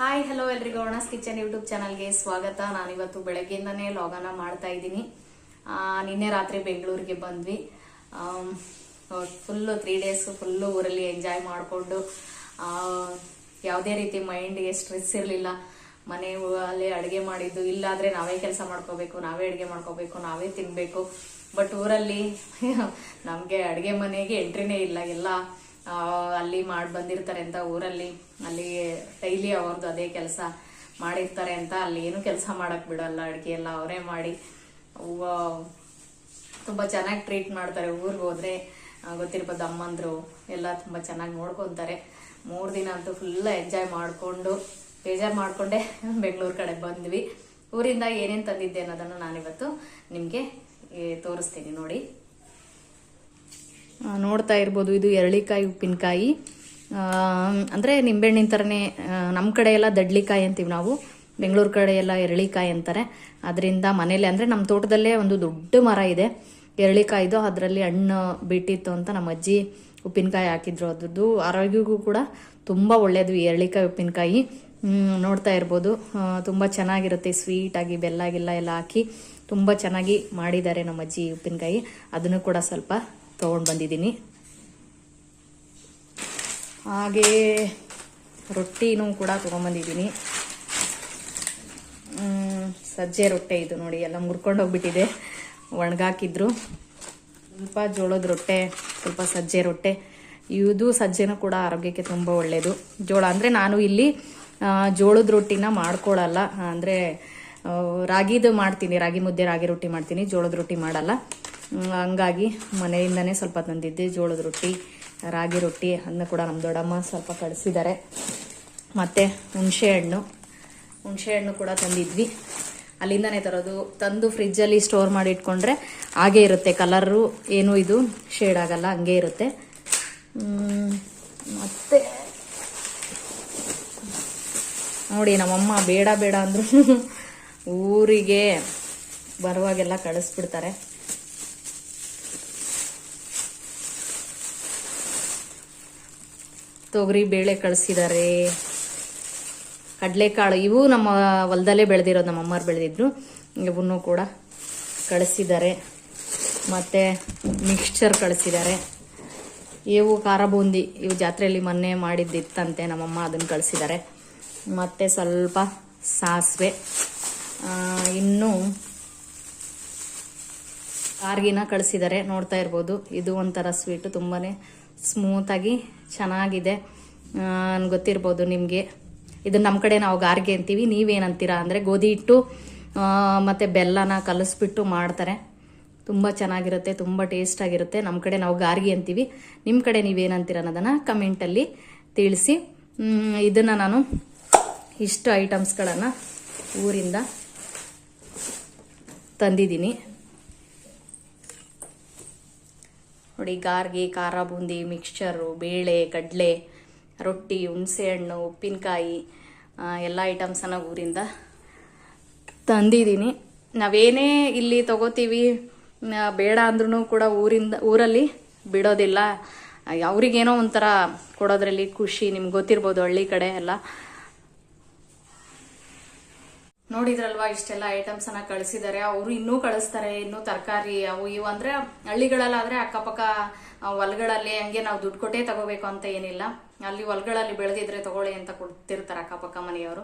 Hi hello ಎಲ್ರಿಗೂ. ಅರ್ಣಸ್ kitchen YouTube ಚಾನಲ್ಗೆ ಸ್ವಾಗತ. ನಾನಿವತ್ತು ಬೆಳಗ್ಗೆಯಿಂದನೇ ಲಾಗನ ಮಾಡ್ತಾ ಇದ್ದೀನಿ. ನಿನ್ನೆ ರಾತ್ರಿ ಬೆಂಗಳೂರಿಗೆ ಬಂದ್ವಿ. ಫುಲ್ಲು ತ್ರೀ ಡೇಸ್ ಫುಲ್ಲು ಊರಲ್ಲಿ ಎಂಜಾಯ್ ಮಾಡಿಕೊಂಡು ಯಾವುದೇ ರೀತಿ ಮೈಂಡ್ಗೆ ಸ್ಟ್ರೆಸ್ ಇರಲಿಲ್ಲ. ಮನೆ ಅಲ್ಲಿ ಅಡುಗೆ ಮಾಡಿದ್ದು. ಇಲ್ಲಾದರೆ ನಾವೇ ಕೆಲಸ ಮಾಡ್ಕೋಬೇಕು, ನಾವೇ ಅಡುಗೆ ಮಾಡ್ಕೋಬೇಕು, ನಾವೇ ತಿನ್ನಬೇಕು ಬಟ್ ಊರಲ್ಲಿ ನಮಗೆ ಅಡುಗೆ ಮನೆಗೆ ಎಂಟ್ರಿನೇ ಇಲ್ಲ. ಎಲ್ಲ ಅಲ್ಲಿ ಮಾಡಿ ಬಂದಿರ್ತಾರೆ ಅಂತ ಊರಲ್ಲಿ. ಅಲ್ಲಿ ಡೈಲಿ ಅವ್ರದ್ದು ಅದೇ ಕೆಲಸ ಮಾಡಿರ್ತಾರೆ ಅಂತ ಅಲ್ಲಿ ಏನು ಕೆಲಸ ಮಾಡಕ್ ಬಿಡಲ್ಲ, ಅಡುಗೆ ಎಲ್ಲ ಅವರೇ ಮಾಡಿ. ತುಂಬಾ ಚೆನ್ನಾಗಿ ಟ್ರೀಟ್ ಮಾಡ್ತಾರೆ ಊರಿಗೆ ಹೋದ್ರೆ. ಗೊತ್ತಿರ್ಬೋದು ಅಮ್ಮಂದ್ರು ಎಲ್ಲ ತುಂಬಾ ಚೆನ್ನಾಗಿ ನೋಡ್ಕೊಂತಾರೆ. ಮೂರು ದಿನ ಅಂತೂ ಫುಲ್ ಎಂಜಾಯ್ ಮಾಡಿಕೊಂಡು, ಬೇಜಾರು ಮಾಡಿಕೊಂಡೆ ಬೆಂಗಳೂರು ಕಡೆ ಬಂದ್ವಿ. ಊರಿಂದ ಏನೇನು ತಂದಿದ್ದೆ ಅನ್ನೋದನ್ನು ನಾನಿವತ್ತು ನಿಮಗೆ ತೋರಿಸ್ತೀನಿ ನೋಡಿ. ನೋಡ್ತಾ ಇರ್ಬೋದು. ಇದು ಎರಳಿಕಾಯಿ, ಉಪ್ಪಿನಕಾಯಿ. ಅಂದರೆ ನಿಂಬೆಹಣ್ಣಿನ ಥರನೇ ನಮ್ಮ ಕಡೆ ಎಲ್ಲ ದಡ್ಲಿಕಾಯಿ ಅಂತೀವಿ ನಾವು. ಬೆಂಗಳೂರು ಕಡೆ ಎಲ್ಲ ಎರಳಿಕಾಯಿ ಅಂತಾರೆ. ಅದರಿಂದ ಮನೇಲಿ ಅಂದರೆ ನಮ್ಮ ತೋಟದಲ್ಲೇ ಒಂದು ದೊಡ್ಡ ಮರ ಇದೆ. ಎರಳಿಕಾಯಿದು, ಅದರಲ್ಲಿ ಹಣ್ಣು ಬಿಟ್ಟಿತ್ತು ಅಂತ ನಮ್ಮ ಅಜ್ಜಿ ಉಪ್ಪಿನಕಾಯಿ ಹಾಕಿದ್ರು. ಅದ್ರದ್ದು ಆರೋಗ್ಯಕ್ಕೂ ಕೂಡ ತುಂಬ ಒಳ್ಳೆಯದು ಎರಳಿಕಾಯಿ, ಉಪ್ಪಿನಕಾಯಿ. ನೋಡ್ತಾ ಇರ್ಬೋದು. ತುಂಬ ಚೆನ್ನಾಗಿರುತ್ತೆ. ಸ್ವೀಟಾಗಿ ಬೆಲ್ಲ ಗಿಲ್ಲ ಎಲ್ಲ ಹಾಕಿ ತುಂಬ ಚೆನ್ನಾಗಿ ಮಾಡಿದ್ದಾರೆ ನಮ್ಮ ಅಜ್ಜಿ ಉಪ್ಪಿನಕಾಯಿ. ಅದನ್ನು ಕೂಡ ಸ್ವಲ್ಪ ತೊಗೊಂಡು ಬಂದಿದ್ದೀನಿ. ಹಾಗೆ ರೊಟ್ಟಿನೂ ಕೂಡ ತೊಗೊಂಬಂದಿದ್ದೀನಿ ಸಜ್ಜೆ ರೊಟ್ಟೆ ಇದು ನೋಡಿ, ಎಲ್ಲ ಮುರ್ಕೊಂಡು ಹೋಗ್ಬಿಟ್ಟಿದೆ. ಒಣಗಾಕಿದ್ರು. ಸ್ವಲ್ಪ ಜೋಳದ ರೊಟ್ಟೆ, ಸ್ವಲ್ಪ ಸಜ್ಜೆ ರೊಟ್ಟೆ. ಇದು ಸಜ್ಜೆನೂ ಕೂಡ ಆರೋಗ್ಯಕ್ಕೆ ತುಂಬ ಒಳ್ಳೆಯದು ಜೋಳ ಅಂದರೆ ನಾನು ಇಲ್ಲಿ ಜೋಳದ ರೊಟ್ಟಿನ ಮಾಡ್ಕೊಳ್ಳಲ್ಲ ಅಂದರೆ ರಾಗಿದು ಮಾಡ್ತೀನಿ, ರಾಗಿ ಮುದ್ದೆ, ರಾಗಿ ರೊಟ್ಟಿ ಮಾಡ್ತೀನಿ, ಜೋಳದ ರೊಟ್ಟಿ ಮಾಡಲ್ಲ. ಹಂಗಾಗಿ ಮನೆಯಿಂದನೇ ಸ್ವಲ್ಪ ತಂದಿದ್ದೆ, ಜೋಳದ ರೊಟ್ಟಿ, ರಾಗಿ ರೊಟ್ಟಿ ಅದನ್ನ ಕೂಡ ನಮ್ಮ ದೊಡ್ಡಮ್ಮ ಸ್ವಲ್ಪ ಕಳಿಸಿದ್ದಾರೆ. ಮತ್ತು ಹುಣಸೆ ಹಣ್ಣು. ಹುಣಸೆ ಹಣ್ಣು ಕೂಡ ತಂದಿದ್ವಿ. ಅಲ್ಲಿಂದನೇ ತರೋದು. ತಂದು ಫ್ರಿಜ್ಜಲ್ಲಿ ಸ್ಟೋರ್ ಮಾಡಿ ಇಟ್ಕೊಂಡ್ರೆ ಹಾಗೇ ಇರುತ್ತೆ. ಕಲರು ಏನು ಇದು ಶೇಡ್ ಆಗಲ್ಲ, ಹಂಗೆ ಇರುತ್ತೆ. ಮತ್ತೆ ನೋಡಿ ನಮ್ಮಮ್ಮ ಬೇಡ ಬೇಡ ಅಂದ್ರು. ಊರಿಗೆ ಬರುವಾಗೆಲ್ಲ ಕಳಿಸ್ಬಿಡ್ತಾರೆ. ತೊಗರಿ, ಬೇಳೆ ಕಳಿಸಿದ್ದಾರೆ ಕಡಲೆಕಾಳು, ಇವು ನಮ್ಮ ಹೊಲದಲ್ಲೇ ಬೆಳೆದಿರೋದು, ನಮ್ಮ ಅಮ್ಮರು ಬೆಳೆದಿದ್ರು. ಇವನ್ನೂ ಕೂಡ ಕಳಿಸಿದ್ದಾರೆ ಮತ್ತು ಮಿಕ್ಸ್ಚರ್ ಕಳಿಸಿದ್ದಾರೆ ಇವು ಖಾರ ಬೂಂದಿ, ಇವು ಜಾತ್ರೆಯಲ್ಲಿ ಮೊನ್ನೆ ಮಾಡಿದ್ದಿತ್ತಂತೆ ನಮ್ಮಮ್ಮ ಅದನ್ನು ಕಳಿಸಿದ್ದಾರೆ ಮತ್ತು ಸ್ವಲ್ಪ ಸಾಸಿವೆ. ಇನ್ನೂ ಕಾರ್ಗಿನ ಕಳಿಸಿದ್ದಾರೆ ನೋಡ್ತಾ ಇರ್ಬೋದು. ಇದು ಒಂಥರ ಸ್ವೀಟು ತುಂಬಾ ಸ್ಮೂತಾಗಿ ಚೆನ್ನಾಗಿದೆ. ನನ್ಗೆ ಗೊತ್ತಿರ್ಬೋದು ನಿಮಗೆ. ಇದು ನಮ್ಮ ಕಡೆ ನಾವು ಗಾರ್ಗೆ ಅಂತೀವಿ ನೀವೇನಂತೀರಾ ಅಂದರೆ ಗೋಧಿ ಹಿಟ್ಟು ಮತ್ತು ಬೆಲ್ಲನ ಕಲಿಸ್ಬಿಟ್ಟು ಮಾಡ್ತಾರೆ. ತುಂಬ ಚೆನ್ನಾಗಿರುತ್ತೆ, ತುಂಬ ಟೇಸ್ಟ್ ಆಗಿರುತ್ತೆ. ನಮ್ಮ ಕಡೆ ನಾವು ಗಾರ್ಗಿ ಅಂತೀವಿ. ನಿಮ್ಮ ಕಡೆ ನೀವೇನಂತೀರ ಅನ್ನೋದನ್ನು ಕಮೆಂಟಲ್ಲಿ ತಿಳಿಸಿ. ಇದನ್ನು ನಾನು ಇಷ್ಟು ಐಟಮ್ಸ್ಗಳನ್ನು ಊರಿಂದ ತಂದಿದ್ದೀನಿ. ನೋಡಿ, ಗಾರ್ಗಿ, ಖಾರ, ಬೂಂದಿ ಮಿಕ್ಸ್ಚರು ಬೇಳೆ, ಕಡಲೆ, ರೊಟ್ಟಿ, ಹುಣಸೆಹಣ್ಣು, ಉಪ್ಪಿನಕಾಯಿ ಎಲ್ಲ ಐಟಮ್ಸನ್ನು ಊರಿಂದ ತಂದಿದ್ದೀನಿ. ನಾವೇನೇ ಇಲ್ಲಿ ತಗೋತೀವಿ ಬೇಡ ಅಂದ್ರೂ ಕೂಡ ಊರಿಂದ, ಊರಲ್ಲಿ ಬಿಡೋದಿಲ್ಲ. ಅವ್ರಿಗೇನೋ ಒಂಥರ ಕೊಡೋದ್ರಲ್ಲಿ ಖುಷಿ, ನಿಮ್ಗೆ ಗೊತ್ತಿರ್ಬೋದು ಹಳ್ಳಿ ಕಡೆ ಎಲ್ಲ. ನೋಡಿದ್ರಲ್ವಾ, ಇಷ್ಟೆಲ್ಲ ಐಟಮ್ಸ್ ಅನ್ನ ಕಳಿಸಿದ್ದಾರೆ ಅವರು ಇನ್ನೂ ಕಳಿಸ್ತಾರೆ, ಇನ್ನೂ ತರಕಾರಿ ಅವು ಇವು ಅಂದ್ರೆ ಹಳ್ಳಿಗಳಲ್ಲಾದ್ರೆ ಅಕ್ಕಪಕ್ಕ ಹೊಲಗಳಲ್ಲಿ ಹಂಗೆ ನಾವು ದುಡ್ಡು ಕೊಟ್ಟೇ ತಗೋಬೇಕು ಅಂತ ಏನಿಲ್ಲ. ಅಲ್ಲಿ ಹೊಲಗಳಲ್ಲಿ ಬೆಳೆದಿದ್ರೆ ತಗೊಳ್ಳಿ ಅಂತ ಕೊಡ್ತಿರ್ತಾರೆ ಅಕ್ಕಪಕ್ಕ ಮನೆಯವರು.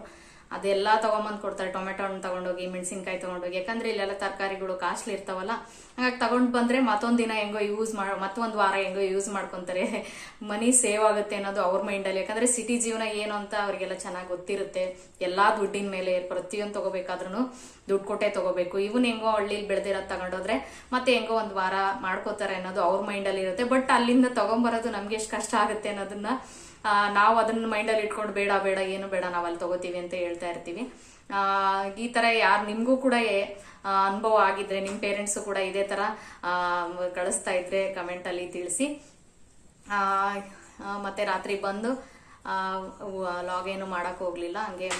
ಅದೆಲ್ಲ ತಗೊಂಬಂದು ಕೊಡ್ತಾರೆ. ಟೊಮೆಟೊ ಹಣ್ಣು ತಗೊಂಡೋಗಿ, ಮೆಣಸಿನ್ಕಾಯಿ ತಗೊಂಡೋಗಿ. ಯಾಕಂದ್ರೆ ಇಲ್ಲೆಲ್ಲ ತರಕಾರಿಗಳು ಕಾಸ್ಟ್ಲಿ ಇರ್ತಾವಲ್ಲ. ಹಾಗಾಗಿ ತಗೊಂಡು ಬಂದ್ರೆ ಮತ್ತೊಂದು ದಿನ ಹೆಂಗೋ ಯೂಸ್ ಮಾಡ ಮತ್ತೊಂದು ವಾರ ಹೆಂಗೋ ಯೂಸ್ ಮಾಡ್ಕೊಂತಾರೆ. ಮನಿ ಸೇವ್ ಆಗುತ್ತೆ ಅನ್ನೋದು ಅವ್ರ ಮೈಂಡಲ್ಲಿ ಯಾಕಂದ್ರೆ ಸಿಟಿ ಜೀವನ ಏನು ಅಂತ ಅವ್ರಿಗೆಲ್ಲ ಚೆನ್ನಾಗಿ ಗೊತ್ತಿರುತ್ತೆ. ಎಲ್ಲ ದುಡ್ಡಿನ ಮೇಲೆ ಪ್ರತಿಯೊಂದು ತಗೋಬೇಕಾದ್ರೂ ದುಡ್ಡು ಕೊಟ್ಟೆ ತಗೋಬೇಕು. ಇವನ್ ಹೆಂಗೋ ಹಳ್ಳಿಲಿ ಬೆಳೆದಿರೋದು ತಗೊಂಡೋದ್ರೆ ಮತ್ತೆ ಹೆಂಗೋ ಒಂದು ವಾರ ಮಾಡ್ಕೋತಾರೆ ಅನ್ನೋದು ಅವ್ರ ಮೈಂಡಲ್ಲಿ ಇರುತ್ತೆ. ಬಟ್ ಅಲ್ಲಿಂದ ತಗೊಂಬರೋದು ನಮ್ಗೆ ಎಷ್ಟು ಕಷ್ಟ ಆಗುತ್ತೆ ಅನ್ನೋದನ್ನ ನಾವು ಅದನ್ನ ಮೈಂಡಲ್ಲಿ ಇಟ್ಕೊಂಡು ಬೇಡ ಬೇಡ, ಏನು ಬೇಡ ನಾವು ಅಲ್ಲಿ ತಗೋತೀವಿ ಅಂತ ಹೇಳ್ತಾ ಇರ್ತೀವಿ. ಈ ಥರ ಯಾರು ನಿಮಗೂ ಕೂಡ ಅನುಭವ ಆಗಿದ್ರೆ ನಿಮ್ಮ ಪೇರೆಂಟ್ಸು ಕೂಡ ಇದೇ ಥರ ಕಳಿಸ್ತಾ ಇದ್ರೆ ಕಮೆಂಟಲ್ಲಿ ತಿಳಿಸಿ. ಮತ್ತೆ ರಾತ್ರಿ ಬಂದು ಲಾಗೇನು ಏನು ಹೋಗಲಿಲ್ಲ ಹಂಗೆ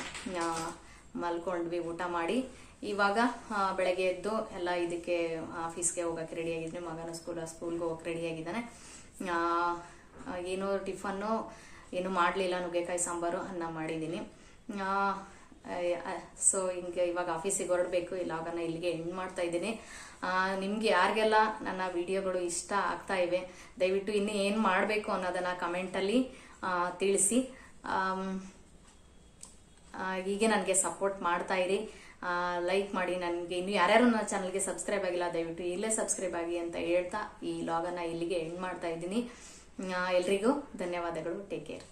ಮಲ್ಕೊಂಡ್ವಿ ಊಟ ಮಾಡಿ. ಇವಾಗ ಬೆಳಗ್ಗೆ ಎದ್ದು ಎಲ್ಲ ಇದಕ್ಕೆ ಆಫೀಸ್ಗೆ ಹೋಗಕ್ಕೆ ರೆಡಿ ಆಗಿದ್ವಿ. ಮಗನ ಸ್ಕೂಲ್ ಸ್ಕೂಲ್ಗೆ ಹೋಗಕ್ಕೆ ರೆಡಿ ಆಗಿದ್ದಾನೆ. ಆ, ಏನು ಟಿಫನ್ನು ಏನು ಮಾಡಲಿಲ್ಲ ನುಗ್ಗೆಕಾಯಿ ಸಾಂಬಾರು ಅನ್ನ ಮಾಡಿದ್ದೀನಿ. ಸೊ ಹಿಂಗೆ ಇವಾಗ ಆಫೀಸಿಗೆ ಹೊರಡಬೇಕು ಲಾಗನ್ನ ಇಲ್ಲಿಗೆ ಎಂಡ್ ಮಾಡ್ತಾ ಇದ್ದೀನಿ. ನಿಮಗೆ ಯಾರಿಗೆಲ್ಲ ನನ್ನ ವಿಡಿಯೋಗಳು ಇಷ್ಟ ಆಗ್ತಾ ಇವೆ, ದಯವಿಟ್ಟು ಇನ್ನು ಏನು ಮಾಡಬೇಕು ಅನ್ನೋದನ್ನು ಕಮೆಂಟಲ್ಲಿ ತಿಳಿಸಿ. ಹೀಗೆ ನನಗೆ ಸಪೋರ್ಟ್ ಮಾಡ್ತಾ ಇರಿ. ಲೈಕ್ ಮಾಡಿ, ನನಗೆ ಇನ್ನು ಯಾರ್ಯಾರು ನನ್ನ ಚಾನಲ್ಗೆ ಸಬ್ಸ್ಕ್ರೈಬ್ ಆಗಿಲ್ಲ, ದಯವಿಟ್ಟು ಇಲ್ಲೇ ಸಬ್ಸ್ಕ್ರೈಬ್ ಆಗಿ ಅಂತ ಹೇಳ್ತಾ ಈ ಲಾಗನ್ನು ಇಲ್ಲಿಗೆ ಎಂಡ್ ಮಾಡ್ತಾ ಇದ್ದೀನಿ. ಎಲ್ರಿಗೂ ಧನ್ಯವಾದಗಳು ಟೇಕ್ ಕೇರ್